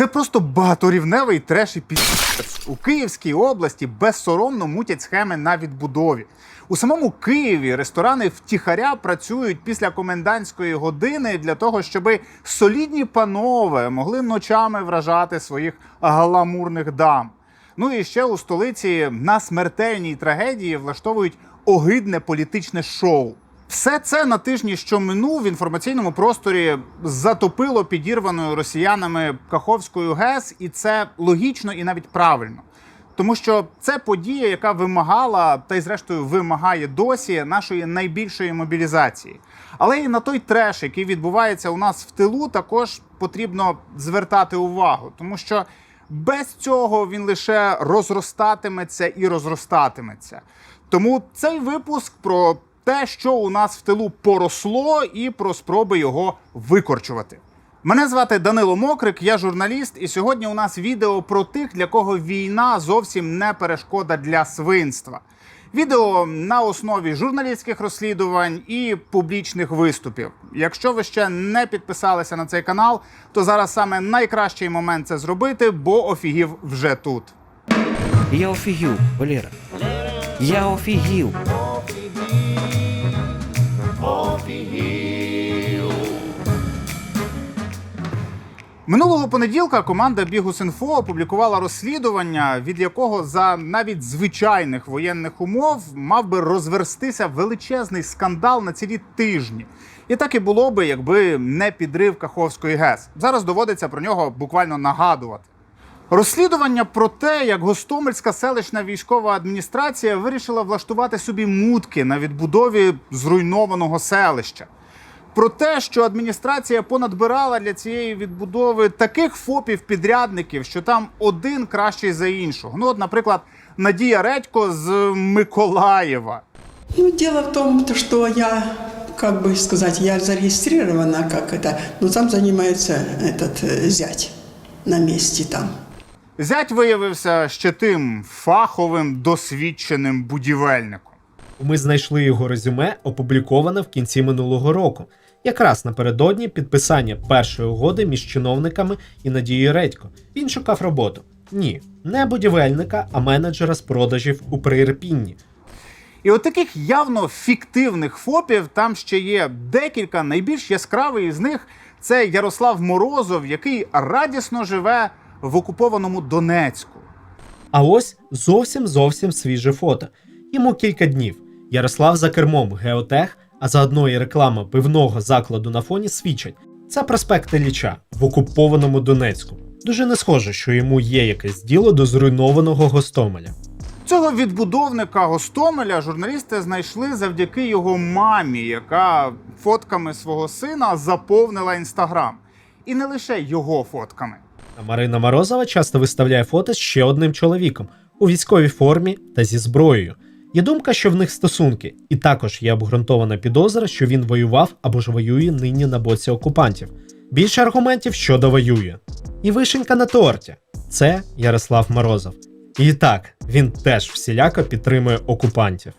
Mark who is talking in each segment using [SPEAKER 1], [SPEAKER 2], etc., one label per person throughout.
[SPEAKER 1] Це просто багаторівневий треш і піс***ць. У Київській області безсоромно мутять схеми на відбудові. У самому Києві ресторани втіхаря працюють після комендантської години для того, щоб солідні панове могли ночами вражати своїх гламурних дам. Ну і ще у столиці на смертельній трагедії влаштовують огидне політичне шоу. Все це на тижні, що минув в інформаційному просторі, затопило підірваною росіянами Каховською ГЕС, і це логічно і навіть правильно. Тому що це подія, яка вимагала та й зрештою вимагає досі нашої найбільшої мобілізації. Але і на той треш, який відбувається у нас в тилу, також потрібно звертати увагу, тому що без цього він лише розростатиметься і розростатиметься. Тому цей випуск про те, що у нас в тилу поросло, і про спроби його викорчувати. Мене звати Данило Мокрик, я журналіст, і сьогодні у нас відео про тих, для кого війна зовсім не перешкода для свинства. Відео на основі журналістських розслідувань і публічних виступів. Якщо ви ще не підписалися на цей канал, то зараз саме найкращий момент це зробити, бо офігів вже тут.
[SPEAKER 2] Я офігів, Валера. Я офігів.
[SPEAKER 1] Минулого понеділка команда Бігус.Інфо опублікувала розслідування, від якого за навіть звичайних воєнних умов мав би розверстися величезний скандал на цілі тижні. І так і було би, якби не підрив Каховської ГЕС. Зараз доводиться про нього буквально нагадувати. Розслідування про те, як Гостомельська селищна військова адміністрація вирішила влаштувати собі мутки на відбудові зруйнованого селища Про те, що адміністрація понадбирала для цієї відбудови таких ФОПів-підрядників, що там один кращий за іншого. Ну, от, наприклад, Надія Редько з Миколаєва.
[SPEAKER 3] Ну, дело в том, то, что я, как бы сказать, я зарегистрирована, как это, но там занимается этот э, зять на месте там.
[SPEAKER 1] Зять виявився ще тим фаховим досвідченим будівельником.
[SPEAKER 4] Ми знайшли його резюме, опубліковане в кінці минулого року, якраз напередодні підписання першої угоди між чиновниками і Надією Редько. Він шукав роботу. Ні, не будівельника, а менеджера з продажів у Приірпінні.
[SPEAKER 1] І от таких явно фіктивних ФОПів там ще є декілька. Найбільш яскравий із них це Ярослав Морозов, який радісно живе в окупованому Донецьку.
[SPEAKER 4] А ось зовсім зовсім свіже фото. Йому кілька днів. Ярослав за кермом Геотех, а заодно і реклама пивного закладу на фоні свідчать. Це проспект Ілліча в окупованому Донецьку. Дуже не схоже, що йому є якесь діло до зруйнованого Гостомеля.
[SPEAKER 1] Цього відбудовника Гостомеля журналісти знайшли завдяки його мамі, яка фотками свого сина заповнила інстаграм. І не лише його фотками.
[SPEAKER 4] А Марина Морозова часто виставляє фото з ще одним чоловіком у військовій формі та зі зброєю. Є думка, що в них стосунки, і також є обґрунтована підозра, що він воював або ж воює нині на боці окупантів. Більше аргументів щодо воює. І вишенька на торті це Ярослав Морозов. І так, він теж всіляко підтримує окупантів.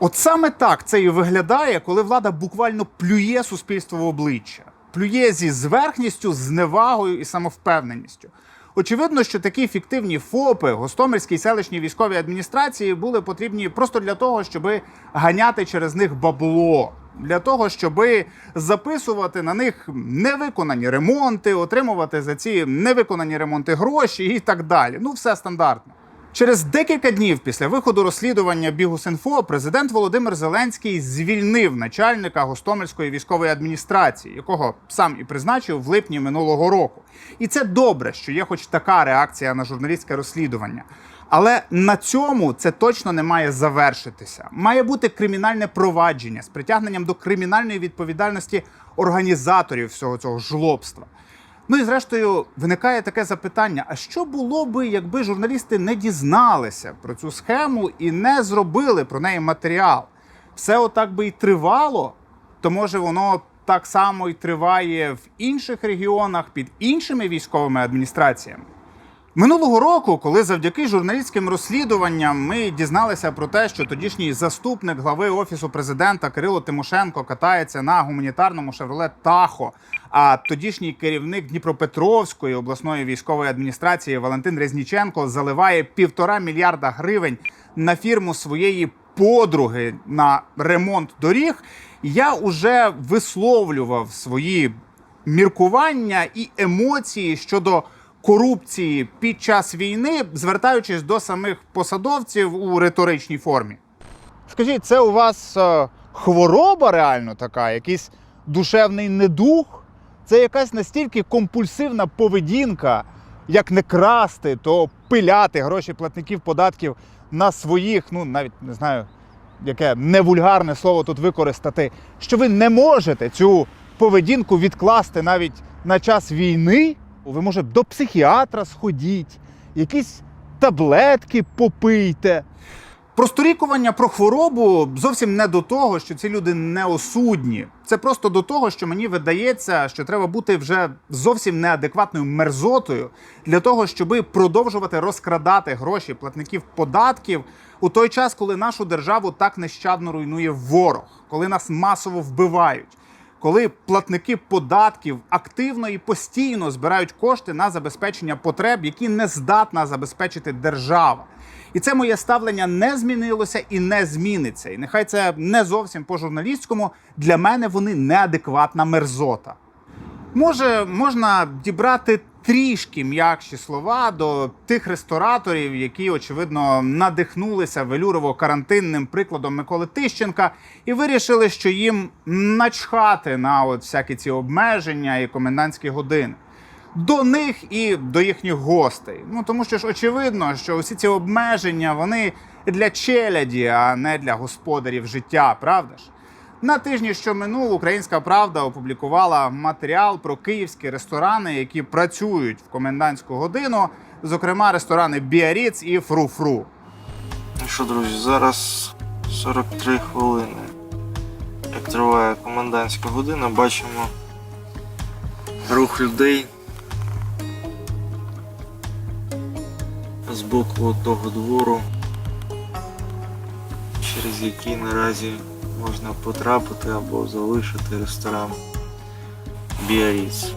[SPEAKER 1] От саме так це і виглядає, коли влада буквально плює суспільство в обличчя, плює зі зверхністю, зневагою і самовпевненістю. Очевидно, що такі фіктивні ФОПи Гостомельській селищній військовій адміністрації були потрібні просто для того, щоб ганяти через них бабло, для того, щоб записувати на них невиконані ремонти, отримувати за ці невиконані ремонти гроші і так далі. Ну, все стандартно. Через декілька днів після виходу розслідування Бігус.Інфо президент Володимир Зеленський звільнив начальника Гостомельської військової адміністрації, якого сам і призначив в липні минулого року. І це добре, що є хоч така реакція на журналістське розслідування. Але на цьому це точно не має завершитися. Має бути кримінальне провадження з притягненням до кримінальної відповідальності організаторів всього цього жлобства. Ну і зрештою виникає таке запитання: а що було би, якби журналісти не дізналися про цю схему і не зробили про неї матеріал? Все отак би і тривало, то може воно так само і триває в інших регіонах під іншими військовими адміністраціями. Минулого року, коли завдяки журналістським розслідуванням ми дізналися про те, що тодішній заступник глави офісу президента Кирило Тимошенко катається на гуманітарному шевроле Тахо, а тодішній керівник Дніпропетровської обласної військової адміністрації Валентин Резніченко заливає півтора мільярда гривень на фірму своєї подруги на ремонт доріг, я уже висловлював свої міркування і емоції щодо корупції під час війни, звертаючись до самих посадовців у риторичній формі. Скажіть, це у вас е, хвороба реально така, якийсь душевний недух? Це якась настільки компульсивна поведінка, як не красти, то пиляти гроші платників податків на своїх, ну навіть не знаю, яке невульгарне слово тут використати, що ви не можете цю поведінку відкласти навіть на час війни. Ви, може, до психіатра сходіть, якісь таблетки попийте. Просторікування про хворобу зовсім не до того, що ці люди неосудні. Це просто до того, що мені видається, що треба бути вже зовсім неадекватною мерзотою для того, щоби продовжувати розкрадати гроші платників податків у той час, коли нашу державу так нещадно руйнує ворог, коли нас масово вбивають коли платники податків активно і постійно збирають кошти на забезпечення потреб, які не здатна забезпечити держава. І це моє ставлення не змінилося і не зміниться. І нехай це не зовсім по журналістському. Для мене вони неадекватна мерзота. Може, можна дібрати трішки м'якші слова до тих рестораторів, які, очевидно, надихнулися велюрово-карантинним прикладом Миколи Тищенка і вирішили, що їм начхати на от всякі ці обмеження і комендантські години. До них і до їхніх гостей. Ну тому що ж очевидно, що усі ці обмеження вони для челяді, а не для господарів життя, правда ж? На тижні, що минув, Українська Правда опублікувала матеріал про київські ресторани, які працюють в комендантську годину, зокрема ресторани Біаріц і Фру-Фру.
[SPEAKER 5] Ну що, друзі, зараз 43 хвилини. Як триває комендантська година, бачимо рух людей з боку того двору, через який наразі можна потрапити або залишити ресторан Біаріц.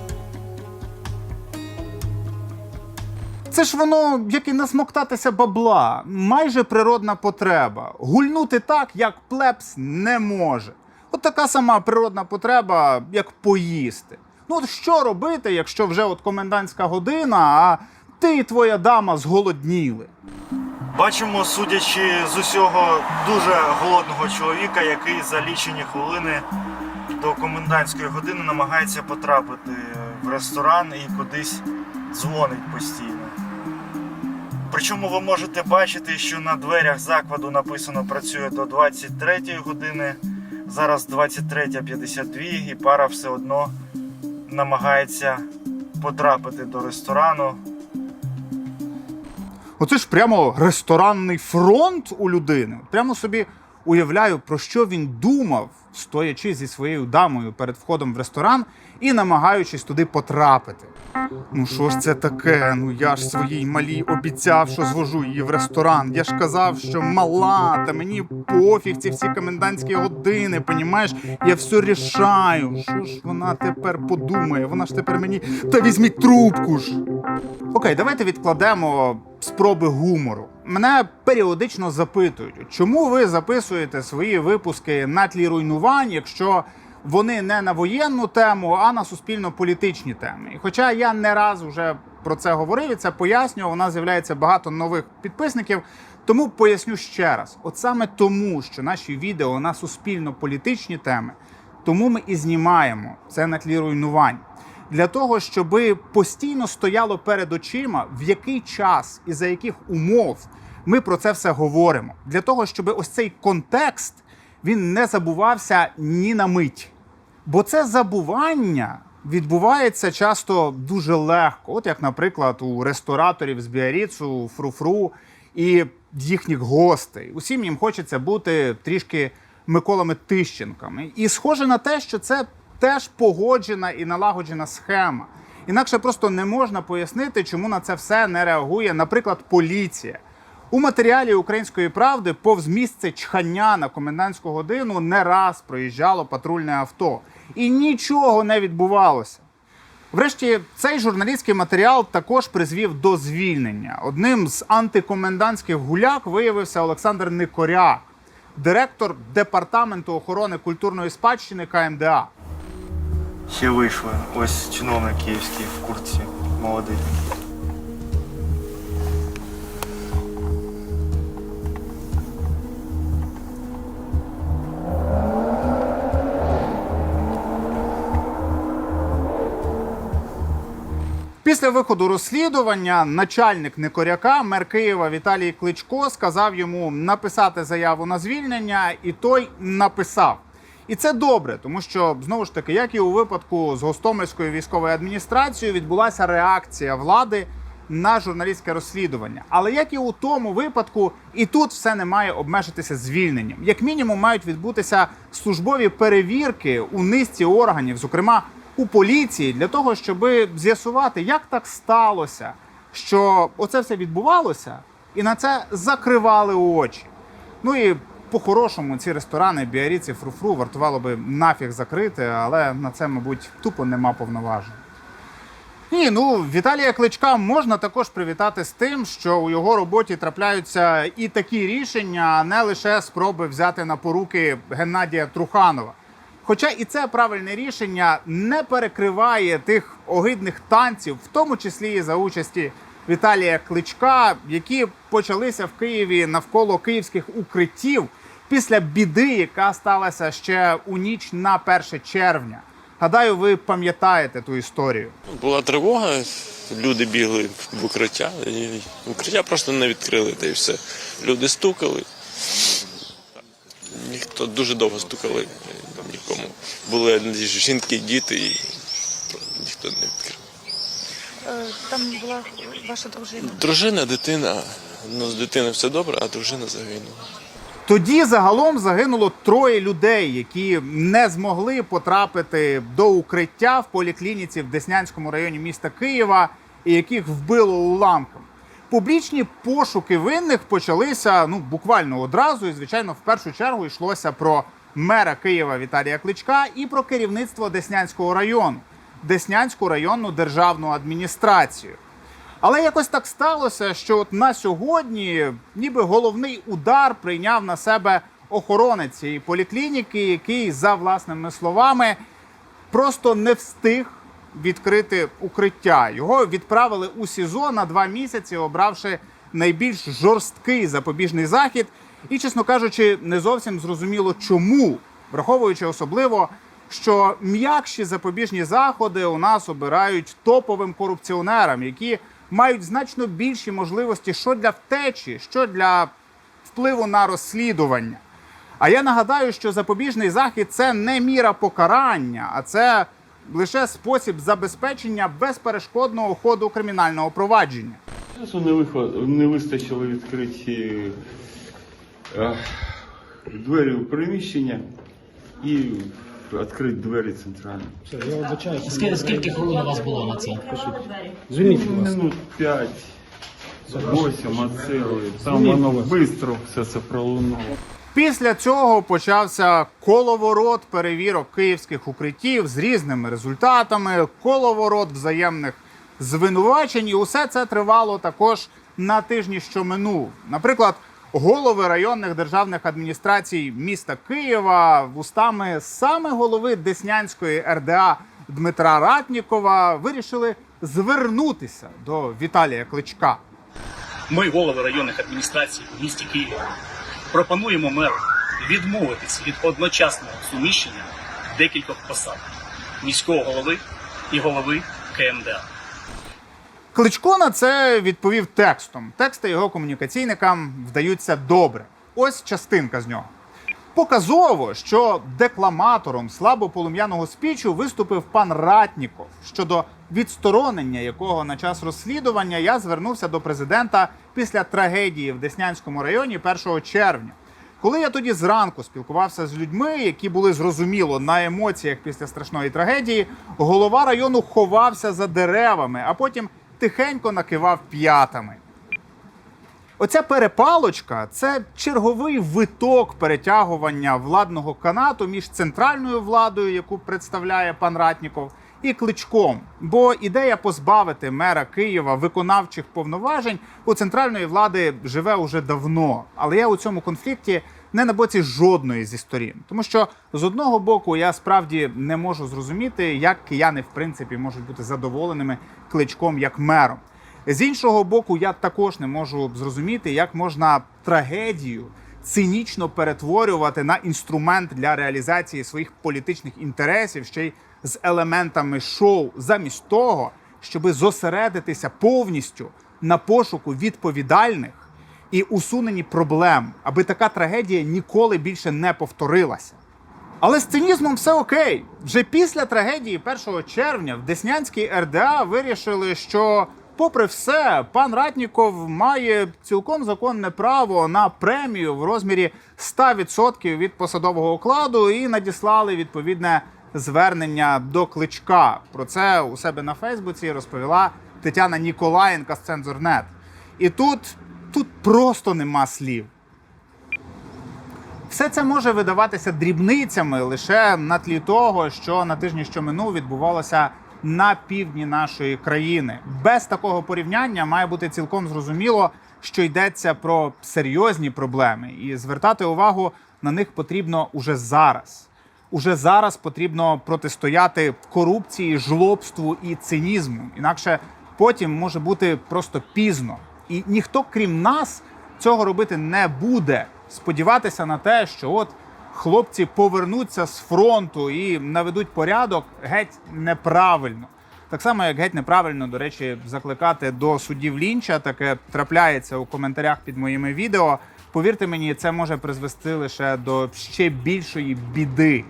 [SPEAKER 1] Це ж воно, як і насмоктатися бабла, майже природна потреба. Гульнути так, як плебс не може. От така сама природна потреба, як поїсти. Ну от що робити, якщо вже от комендантська година, а ти і твоя дама зголодніли?
[SPEAKER 5] Бачимо, судячи з усього, дуже голодного чоловіка, який за лічені хвилини до комендантської години намагається потрапити в ресторан і кудись дзвонить постійно. Причому ви можете бачити, що на дверях закладу написано працює до 23 години. Зараз 23.52 і пара все одно намагається потрапити до ресторану.
[SPEAKER 1] Оце ж прямо ресторанний фронт у людини. Прямо собі уявляю, про що він думав, стоячи зі своєю дамою перед входом в ресторан і намагаючись туди потрапити. Ну що ж це таке? Ну я ж своїй малій обіцяв, що звожу її в ресторан. Я ж казав, що мала, та мені пофіг ці всі комендантські години, понімаєш? Я все рішаю. Що ж вона тепер подумає? Вона ж тепер мені. Та візьміть трубку ж. Окей, давайте відкладемо спроби гумору. Мене періодично запитують, чому ви записуєте свої випуски на тлі руйнувань, якщо вони не на воєнну тему, а на суспільно-політичні теми. І хоча я не раз вже про це говорив і це пояснював, у нас з'являється багато нових підписників. Тому поясню ще раз: от саме тому, що наші відео на суспільно-політичні теми, тому ми і знімаємо це на тлі руйнувань для того, щоб постійно стояло перед очима, в який час і за яких умов ми про це все говоримо. Для того, щоб ось цей контекст він не забувався ні на мить. Бо це забування відбувається часто дуже легко. От як, наприклад, у рестораторів з Біаріцу, Фруфру і їхніх гостей. Усім їм хочеться бути трішки Миколами Тищенками. І схоже на те, що це теж погоджена і налагоджена схема. Інакше просто не можна пояснити, чому на це все не реагує, наприклад, поліція. У матеріалі української правди повз місце чхання на комендантську годину не раз проїжджало патрульне авто, і нічого не відбувалося. Врешті цей журналістський матеріал також призвів до звільнення. Одним з антикомендантських гуляк виявився Олександр Никоряк, директор департаменту охорони культурної спадщини КМДА.
[SPEAKER 5] Ще вийшли. Ось чиновник київський в куртці. Молодий.
[SPEAKER 1] Після виходу розслідування начальник Никоряка, мер Києва Віталій Кличко, сказав йому написати заяву на звільнення, і той написав. І це добре, тому що знову ж таки, як і у випадку з Гостомельською військовою адміністрацією, відбулася реакція влади на журналістське розслідування. Але як і у тому випадку, і тут все не має обмежитися звільненням. Як мінімум, мають відбутися службові перевірки у низці органів, зокрема у поліції, для того, щоб з'ясувати, як так сталося, що оце все відбувалося, і на це закривали очі. Ну і по-хорошому ці ресторани Біаріці Фруфру вартувало би нафіг закрити, але на це, мабуть, тупо нема повноважень. Ні, ну Віталія Кличка можна також привітати з тим, що у його роботі трапляються і такі рішення, а не лише спроби взяти на поруки Геннадія Труханова. Хоча і це правильне рішення не перекриває тих огидних танців, в тому числі і за участі Віталія Кличка, які почалися в Києві навколо київських укриттів після біди, яка сталася ще у ніч на 1 червня. Гадаю, ви пам'ятаєте ту історію.
[SPEAKER 6] Була тривога, люди бігли в укриття, і укриття просто не відкрили, та й все. Люди стукали. Ніхто дуже довго стукали, нікому. Були жінки, діти, і ніхто не відкрив.
[SPEAKER 7] Е, Там була ваша дружина.
[SPEAKER 6] Дружина, дитина, ну з дитиною все добре, а дружина загинула.
[SPEAKER 1] Тоді загалом загинуло троє людей, які не змогли потрапити до укриття в поліклініці в Деснянському районі міста Києва, і яких вбило уламком. Публічні пошуки винних почалися ну буквально одразу, і звичайно, в першу чергу йшлося про мера Києва Віталія Кличка і про керівництво Деснянського району, Деснянську районну державну адміністрацію. Але якось так сталося, що от на сьогодні ніби головний удар прийняв на себе охоронець цієї поліклініки, який, за власними словами, просто не встиг відкрити укриття. Його відправили у СІЗО на два місяці, обравши найбільш жорсткий запобіжний захід. І, чесно кажучи, не зовсім зрозуміло, чому, враховуючи особливо, що м'якші запобіжні заходи у нас обирають топовим корупціонерам, які мають значно більші можливості що для втечі, що для впливу на розслідування. А я нагадаю, що запобіжний захід це не міра покарання, а це лише спосіб забезпечення безперешкодного ходу кримінального провадження.
[SPEAKER 8] Часу не, виход... не вистачило відкриті е, двері у приміщення і відкрити двері центральні.
[SPEAKER 9] Я Скільки, скільки хвилин у вас було на це?
[SPEAKER 8] Звільніть минут 5, 8 оцели. Там воно швидко все це пролунуло.
[SPEAKER 1] Після цього почався коловорот перевірок київських укриттів з різними результатами, коловорот взаємних звинувачень. І усе це тривало також на тижні, що минув. Наприклад, голови районних державних адміністрацій міста Києва вустами саме голови Деснянської РДА Дмитра Ратнікова вирішили звернутися до Віталія Кличка.
[SPEAKER 10] Ми, голови районних адміністрацій в місті Києві, пропонуємо меру відмовитись від одночасного суміщення декількох посад міського голови і голови КМДА.
[SPEAKER 1] Кличко на це відповів текстом. Тексти його комунікаційникам вдаються добре. Ось частинка з нього. Показово, що декламатором слабополум'яного спічу виступив пан Ратніков, щодо відсторонення якого на час розслідування я звернувся до президента після трагедії в Деснянському районі 1 червня. Коли я тоді зранку спілкувався з людьми, які були зрозуміло на емоціях після страшної трагедії, голова району ховався за деревами, а потім тихенько накивав п'ятами. Оця перепалочка це черговий виток перетягування владного канату між центральною владою, яку представляє пан Ратніков, і кличком. Бо ідея позбавити мера Києва виконавчих повноважень у центральної влади живе уже давно. Але я у цьому конфлікті не на боці жодної зі сторін, тому що з одного боку я справді не можу зрозуміти, як кияни в принципі можуть бути задоволеними кличком як мером. З іншого боку, я також не можу зрозуміти, як можна трагедію цинічно перетворювати на інструмент для реалізації своїх політичних інтересів, ще й з елементами шоу, замість того, щоби зосередитися повністю на пошуку відповідальних і усуненні проблем, аби така трагедія ніколи більше не повторилася. Але з цинізмом все окей. Вже після трагедії 1 червня в Деснянській РДА вирішили, що, попри все, пан Ратніков має цілком законне право на премію в розмірі 100% від посадового окладу і надіслали відповідне звернення до кличка. Про це у себе на Фейсбуці розповіла Тетяна Ніколаєнка з Цензорнет. І тут, тут просто нема слів. Все це може видаватися дрібницями лише на тлі того, що на тижні, що минув, відбувалося на півдні нашої країни. Без такого порівняння має бути цілком зрозуміло, що йдеться про серйозні проблеми, і звертати увагу на них потрібно уже зараз. Уже зараз потрібно протистояти корупції, жлобству і цинізму. Інакше потім може бути просто пізно. І ніхто, крім нас, цього робити не буде. Сподіватися на те, що от хлопці повернуться з фронту і наведуть порядок геть неправильно. Так само, як геть неправильно, до речі, закликати до суддів лінча, таке трапляється у коментарях під моїми відео. Повірте мені, це може призвести лише до ще більшої біди.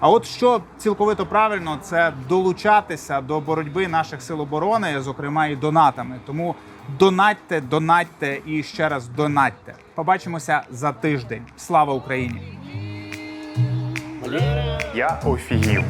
[SPEAKER 1] А от що цілковито правильно, це долучатися до боротьби наших сил оборони, зокрема і донатами. Тому донатьте, донатьте і ще раз донатьте. Побачимося за тиждень. Слава Україні!
[SPEAKER 11] Я офігів.